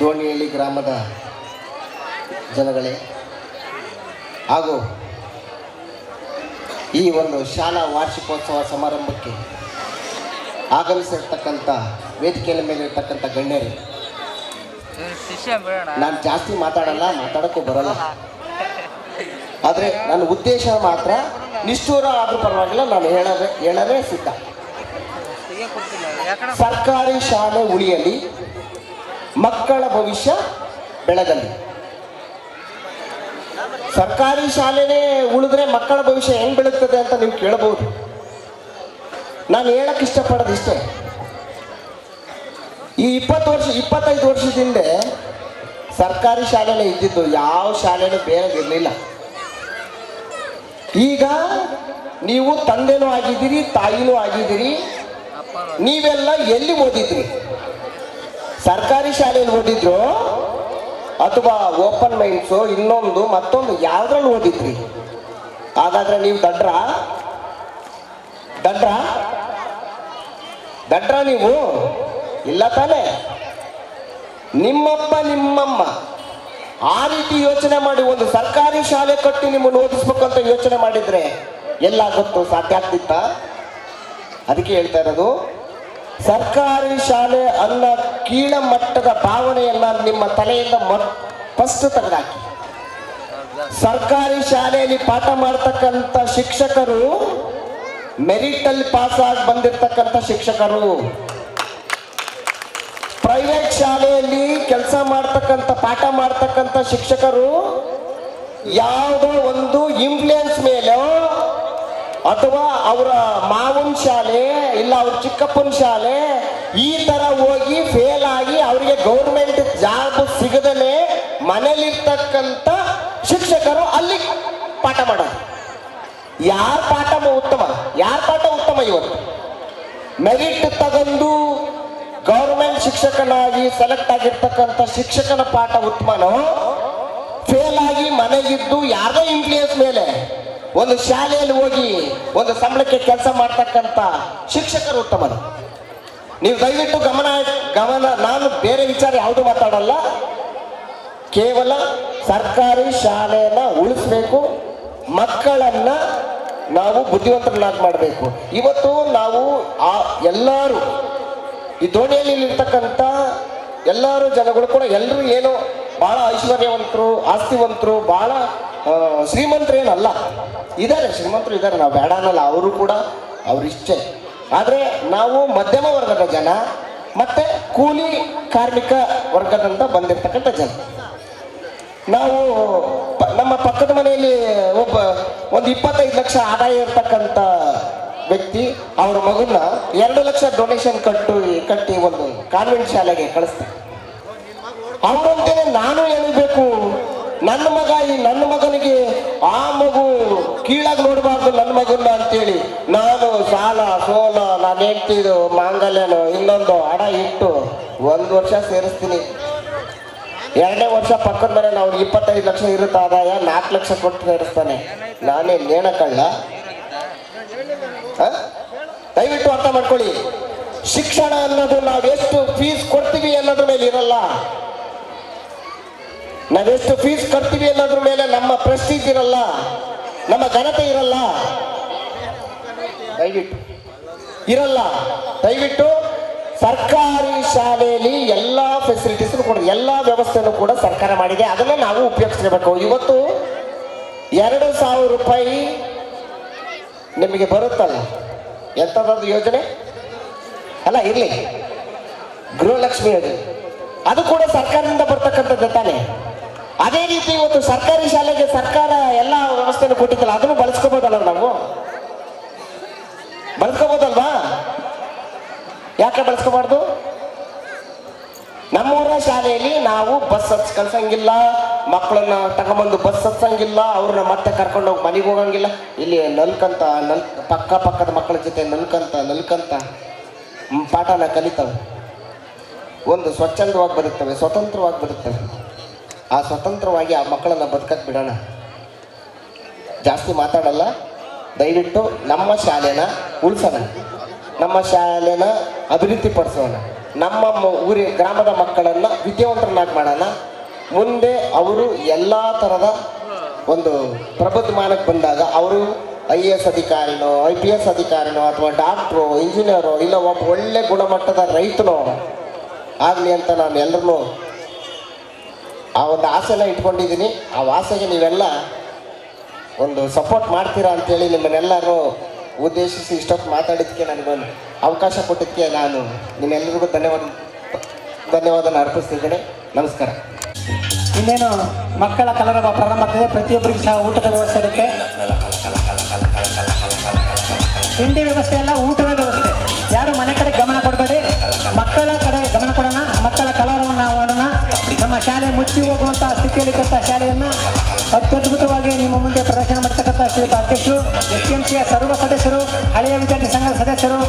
ದೋಣಿಹಳ್ಳಿ ಗ್ರಾಮದ ಜನಗಳೇ. ಹಾಗೂ ಈ ಒಂದು ಶಾಲಾ ವಾರ್ಷಿಕೋತ್ಸವ ಸಮಾರಂಭಕ್ಕೆ ಆಗಮಿಸಿರ್ತಕ್ಕಂಥ ವೇದಿಕೆಯ ಮೇಲೆ ಇರ್ತಕ್ಕಂಥ ಗಣ್ಯರು. ನಾನು ಜಾಸ್ತಿ ಮಾತಾಡಲ್ಲ, ಮಾತಾಡೋಕ್ಕೂ ಬರಲ್ಲ. ಆದರೆ ನನ್ನ ಉದ್ದೇಶ ಮಾತ್ರ ನಿಷ್ಠೂರ ಆದರೂ ಪರವಾಗಿಲ್ಲ, ನಾನು ಹೇಳವೇ ಹೇಳದೇ ಸಿದ್ಧ. ಸರ್ಕಾರಿ ಶಾಲೆ ಉಳಿಯಲಿ. ಮಕ್ಕಳ ಭವಿಷ್ಯ ಬೆಳಗಲಿ. ಸರ್ಕಾರಿ ಶಾಲೆನೇ ಉಳಿದ್ರೆ ಮಕ್ಕಳ ಭವಿಷ್ಯ ಹೆಂಗ್ ಬೆಳಗ್ತದೆ ಅಂತ ನೀವು ಕೇಳಬಹುದು ನಾನು ಹೇಳಕ್ ಇಷ್ಟಪಡೋದು ಇಷ್ಟ. ಈ ಇಪ್ಪತ್ತು ವರ್ಷ, ಇಪ್ಪತ್ತೈದು ವರ್ಷದ ಹಿಂದೆ ಸರ್ಕಾರಿ ಶಾಲೆನೇ ಇದ್ದಿದ್ದು ಯಾವ ಶಾಲೆನೂ ಬೇರೆ ಇರಲಿಲ್ಲ. ಈಗ ನೀವು ತಂದೆನೂ ಆಗಿದ್ದೀರಿ, ತಾಯಿನೂ ಆಗಿದ್ದೀರಿ, ನೀವೆಲ್ಲ ಎಲ್ಲಿ ಓದಿದ್ರಿ? ಸರ್ಕಾರಿ ಶಾಲೆಯಲ್ಲಿ ಓದಿದ್ರು ಅಥವಾ ಓಪನ್ ಮೈಂಡ್ಸ್ ಇನ್ನೊಂದು ಮತ್ತೊಂದು ಯಾವ್ದ್ರಲ್ಲಿ ಓದಿದ್ರಿ? ಹಾಗಾದ್ರೆ ನೀವು ದಡ್ರ? ದಡ್ರ? ದಡ್ರ ನೀವು? ಇಲ್ಲ ತಾನೇ? ನಿಮ್ಮಪ್ಪ, ನಿಮ್ಮಮ್ಮ, ಆ ರೀತಿ ಯೋಚನೆ ಮಾಡಿ ಒಂದು ಸರ್ಕಾರಿ ಶಾಲೆ ಕಟ್ಟಿ ನಿಮ್ಮನ್ನು ಓದಿಸ್ಬೇಕಂತ ಯೋಚನೆ ಮಾಡಿದ್ರೆ ಗೊತ್ತು, ಸಾಧ್ಯ ಆಗ್ತಿತ್ತ? ಅದಕ್ಕೆ ಹೇಳ್ತಾ ಇರೋದು ಸರ್ಕಾರಿ ಶಾಲೆ ಅನ್ನ ಕೀಳ ಮಟ್ಟದ ಭಾವನೆಯನ್ನ ನಿಮ್ಮ ತಲೆಯಿಂದ ಫಸ್ಟ್ ತೆಗೆದಾಕಿ. ಸರ್ಕಾರಿ ಶಾಲೆಯಲ್ಲಿ ಪಾಠ ಮಾಡ್ತಕ್ಕಂಥ ಶಿಕ್ಷಕರು ಮೆರಿಟ್ ಅಲ್ಲಿ ಪಾಸ್ ಆಗಿ ಬಂದಿರತಕ್ಕಂಥ ಶಿಕ್ಷಕರು. ಪ್ರೈವೇಟ್ ಶಾಲೆಯಲ್ಲಿ ಕೆಲಸ ಮಾಡ್ತಕ್ಕಂಥ, ಪಾಠ ಮಾಡ್ತಕ್ಕಂಥ ಶಿಕ್ಷಕರು ಯಾವುದೋ ಒಂದು ಮೇಲೆ ಅಥವಾ ಅವರ ಮಾವನ ಶಾಲೆ, ಇಲ್ಲ ಅವ್ರ ಚಿಕ್ಕಪ್ಪನ ಶಾಲೆ, ಈ ತರ ಹೋಗಿ ಫೇಲ್ ಆಗಿ ಅವರಿಗೆ ಗೌರ್ಮೆಂಟ್ ಜಾಬ್ ಸಿಗದಲೇ ಮನೇಲಿರ್ತಕ್ಕಂಥ ಶಿಕ್ಷಕರು ಅಲ್ಲಿ ಪಾಠ ಮಾಡೋದು. ಯಾರ ಪಾಠ ಉತ್ತಮ? ಯಾರ ಪಾಠ ಉತ್ತಮ ಇವತ್ತು ಮೆರಿಟ್ ತಗೊಂಡು ಗೌರ್ಮೆಂಟ್ ಶಿಕ್ಷಕನಾಗಿ ಸೆಲೆಕ್ಟ್ ಆಗಿರ್ತಕ್ಕಂಥ ಶಿಕ್ಷಕನ ಪಾಠ ಉತ್ತಮನೋ? ಫೇಲ್ ಆಗಿ ಮನೆಗಿದ್ದು ಯಾರೋ ಇನ್ಫ್ಲೂಯೆನ್ಸ್ ಮೇಲೆ? ಒಂದು ಶಾಲೆಯಲ್ಲಿ ಹೋಗಿ ಒಂದು ಸಂಬಳಕ್ಕೆ ಕೆಲಸ ಮಾಡ್ತಕ್ಕಂಥ ಶಿಕ್ಷಕರು ಉತ್ತಮರು. ನೀವು ದಯವಿಟ್ಟು ಗಮನ ಗಮನ, ನಾನು ಬೇರೆ ವಿಚಾರ ಯಾವುದು ಮಾತಾಡಲ್ಲ. ಕೇವಲ ಸರ್ಕಾರಿ ಶಾಲೆಯನ್ನ ಉಳಿಸ್ಬೇಕು, ಮಕ್ಕಳನ್ನ ನಾವು ಬುದ್ಧಿವಂತರನ್ನಾಗಿ ಮಾಡಬೇಕು. ಇವತ್ತು ನಾವು ಆ ಎಲ್ಲರೂ, ಈ ದೋಣಿಯಲ್ಲಿ ಇರ್ತಕ್ಕಂಥ ಎಲ್ಲರೂ ಜನಗಳು ಕೂಡ ಎಲ್ಲರೂ ಏನೋ ಬಹಳ ಐಶ್ವರ್ಯವಂತರು, ಆಸ್ತಿವಂತರು, ಬಹಳ ಶ್ರೀಮಂತರು ಶ್ರೀಮಂತರೇನಲ್ಲ. ಇದ್ದಾರೆ ಶ್ರೀಮಂತರು ಇದ್ದಾರೆ ನಾವು ಬೇಡ ಅನ್ನಲ್ಲ, ಅವರು ಕೂಡ ಅವ್ರ ಇಚ್ಛೆ ಆದರೆ ನಾವು ಮಧ್ಯಮ ವರ್ಗದ ಜನ, ಮತ್ತೆ ಕೂಲಿ ಕಾರ್ಮಿಕ ವರ್ಗದಿಂದ ಬಂದಿರತಕ್ಕಂಥ ಜನ. ನಾವು ನಮ್ಮ ಪಕ್ಕದ ಮನೆಯಲ್ಲಿ ಒಬ್ಬ, ಒಂದು ಇಪ್ಪತ್ತೈದು ಲಕ್ಷ ಆದಾಯ ಇರ್ತಕ್ಕಂಥ ವ್ಯಕ್ತಿ, ಅವ್ರ ಮಗನ್ನ ಎರಡು ಲಕ್ಷ ಡೊನೇಷನ್ ಕಟ್ಟು, ಕಟ್ಟಿ ಒಂದು ಕಾನ್ವೆಂಟ್ ಶಾಲೆಗೆ ಕಳಿಸ್ತಾರೆ. ಅವರಂತೇನೆ ನಾನು ಹೇಳಬೇಕು ನನ್ನ ಮಗ ಈ ನನ್ನ ಮಗನಿಗೆ ಆ ಮಗು ಕೀಳಾಗಿ ನೋಡಬಾರ್ದು ನನ್ನ ಮಗನ ಅಂತೇಳಿ. ನಾನು ಸಾಲ ಸೋಲ ನಾನು ಹೇಳ್ತಿದ್ದು ಮಾಂಗಲ್ಯನು, ಇನ್ನೊಂದು ಹಣ ಇಟ್ಟು ಒಂದು ವರ್ಷ ಸೇರಿಸ್ತೀನಿ. ಎರಡನೇ ವರ್ಷ ಪಕ್ಕದ ಮನೆ ನಾವು ಇಪ್ಪತ್ತೈದು ಲಕ್ಷ ಇರುತ್ತೆ ಆದಾಯ, ನಾಲ್ಕು ಲಕ್ಷ ಕೊಟ್ಟು ಸೇರಿಸ್ತಾನೆ. ನಾನೇ ನೇಣಕಳ್ಳ? ದಯವಿಟ್ಟು ಅರ್ಥ ಮಾಡ್ಕೊಳ್ಳಿ. ಶಿಕ್ಷಣ ಅನ್ನೋದು ನಾವು ಎಷ್ಟು ಫೀಸ್ ಕೊಡ್ತೀವಿ ಅನ್ನೋದ್ರ ಮೇಲೆ ಇರಲ್ಲ. ನಾವೆಷ್ಟು ಫೀಸ್ ಕಟ್ತೀವಿ ಅನ್ನೋದ್ರ ಮೇಲೆ ನಮ್ಮ ಪ್ರೆಸ್ಟೀಜ್ ಇರಲ್ಲ, ನಮ್ಮ ಘನತೆ ಇರಲ್ಲ. ದಯವಿಟ್ಟು. ಇರಲ್ಲ. ದಯವಿಟ್ಟು ಸರ್ಕಾರಿ ಶಾಲೆಯಲ್ಲಿ ಎಲ್ಲ ಫೆಸಿಲಿಟೀಸ್ ಕೂಡ, ಎಲ್ಲ ವ್ಯವಸ್ಥೆನೂ ಕೂಡ ಸರ್ಕಾರ ಮಾಡಿದೆ. ಅದನ್ನ ನಾವು ಉಪಯೋಗಿಸ್ಕೋಬೇಕು ಇವತ್ತು ಎರಡು ಸಾವಿರ ರೂಪಾಯಿ ನಿಮಗೆ ಬರುತ್ತಲ್ಲ? ಎಂಥದ್ದು ಯೋಜನೆ? ಅಲ್ಲ, ಇರಲಿ. ಗೃಹಲಕ್ಷ್ಮಿ ಯೋಜನೆ. ಅದು ಕೂಡ ತಾನೆ ರೀತಿ ಇವತ್ತು ಸರ್ಕಾರಿ ಶಾಲೆಗೆ ಸರ್ಕಾರ ಎಲ್ಲ ವ್ಯವಸ್ಥೆನೂ ಕೊಟ್ಟಿದ್ದಲ್ಲ, ಅದನ್ನು ಬಳಸ್ಕೋಬೋದಲ್ಲ ನಾವು? ಬಳಸ್ಕೋಬೋದಲ್ವಾ? ಯಾಕೆ ಬಳಸ್ಕೋಬಾರ್ದು? ನಮ್ಮೂರ ಶಾಲೆಯಲ್ಲಿ ನಾವು ಬಸ್ ಹಚ್ ಕಳ್ಸಂಗಿಲ್ಲ ಮಕ್ಕಳನ್ನ ತಗೊಂಬಂದು ಬಸ್ ಹಚ್ಚಂಗಿಲ್ಲ ಅವ್ರನ್ನ ಮತ್ತೆ ಕರ್ಕೊಂಡು ಹೋಗಿ ಮನೆಗೆ ಹೋಗಂಗಿಲ್ಲ. ಇಲ್ಲಿ ನಲ್ಕಂತ, ನಲ್, ಪಕ್ಕ ಪಕ್ಕದ ಮಕ್ಕಳ ಜೊತೆ ನಲ್ಕಂತ ನಲ್ಕಂತ ಪಾಠನ ಕಲಿತವೆ. ಒಂದು ಸ್ವಚ್ಛಂದವಾಗಿ ಬದುಕ್ತವೆ, ಸ್ವತಂತ್ರವಾಗಿ ಬದುಕ್ತವೆ. ಆ ಸ್ವತಂತ್ರವಾಗಿ ಆ ಮಕ್ಕಳನ್ನು ಬದುಕಕ್ಕೆ ಬಿಡೋಣ. ಜಾಸ್ತಿ ಮಾತಾಡಲ್ಲ, ದಯವಿಟ್ಟು ನಮ್ಮ ಶಾಲೆನ ಉಳಿಸೋಣ. ನಮ್ಮ ಶಾಲೆನ ಅಭಿವೃದ್ಧಿ ಪಡಿಸೋಣ ನಮ್ಮ ಊರಿ, ಗ್ರಾಮದ ಮಕ್ಕಳನ್ನು ವಿದ್ಯಾವಂತರನ್ನಾಗಿ ಮಾಡೋಣ. ಮುಂದೆ ಅವರು ಎಲ್ಲ ಥರದ ಒಂದು ಪ್ರಬುದ್ಧಮಾನಕ್ಕೆ ಬಂದಾಗ ಅವರು ಐ ಎ ಎಸ್ ಅಧಿಕಾರಿನೋ, ಐ ಪಿ ಎಸ್ ಅಧಿಕಾರಿನೋ, ಅಥವಾ ಡಾಕ್ಟ್ರು, ಇಂಜಿನಿಯರು, ಇಲ್ಲ ಒಬ್ಬ ಒಳ್ಳೆ ಗುಣಮಟ್ಟದ ರೈತನೋ ಆಗಲಿ ಅಂತ ನಾನು ಎಲ್ಲರನ್ನೂ ಆ ಒಂದು ಆಸೆನ ಇಟ್ಕೊಂಡಿದ್ದೀನಿ. ಆ ಆಸೆಗೆ ನೀವೆಲ್ಲ ಒಂದು ಸಪೋರ್ಟ್ ಮಾಡ್ತೀರಾ ಅಂತೇಳಿ ನಿಮ್ಮನ್ನೆಲ್ಲರೂ ಉದ್ದೇಶಿಸಿ ಇಷ್ಟೊತ್ತು ಮಾತಾಡಿದ್ದಕ್ಕೆ ನನಗೊಂದು ಅವಕಾಶ ಕೊಟ್ಟಿದ್ದಕ್ಕೆ ನಾನು ನಿಮ್ಮೆಲ್ಲರಿಗೂ ಧನ್ಯವಾದ, ಧನ್ಯವಾದನ ಅರ್ಪಿಸ್ತಿದ್ದೇನೆ. ನಮಸ್ಕಾರ. ಇನ್ನೇನು ಮಕ್ಕಳ ಕಲರವ ಪ್ರಾರಂಭ ಆಗ್ತದೆ ಪ್ರತಿಯೊಬ್ಬರಿಗೂ ಸಹ ಊಟದ ವ್ಯವಸ್ಥೆ ಇರುತ್ತೆ. ತಿಂಡಿ ವ್ಯವಸ್ಥೆ ಎಲ್ಲ ಊಟದ ವ್ಯವಸ್ಥೆ. ಯಾರು ಮನೆ ಕಡೆ ಗಮನ ಕೊಡಬೇಡಿ ಶಾಲೆ ಮುಚ್ಚಿ ಹೋಗುವಂತಹ ಸ್ಥಿತಿಯಲ್ಲಿದ್ದಂಥ ಶಾಲೆಯನ್ನು ಅತ್ಯದ್ಭುತವಾಗಿ ನಿಮ್ಮ ಮುಂದೆ ಪ್ರದರ್ಶನ ಮಾಡ್ತಕ್ಕಂಥ ಶ್ರೀ ಅಧ್ಯಕ್ಷರು ಎಸ್ ಸಿಯ ಸರ್ವ ಸದಸ್ಯರು, ಹಳೆಯ ವಿದ್ಯಾರ್ಥಿ ಸಂಘದ ಸದಸ್ಯರು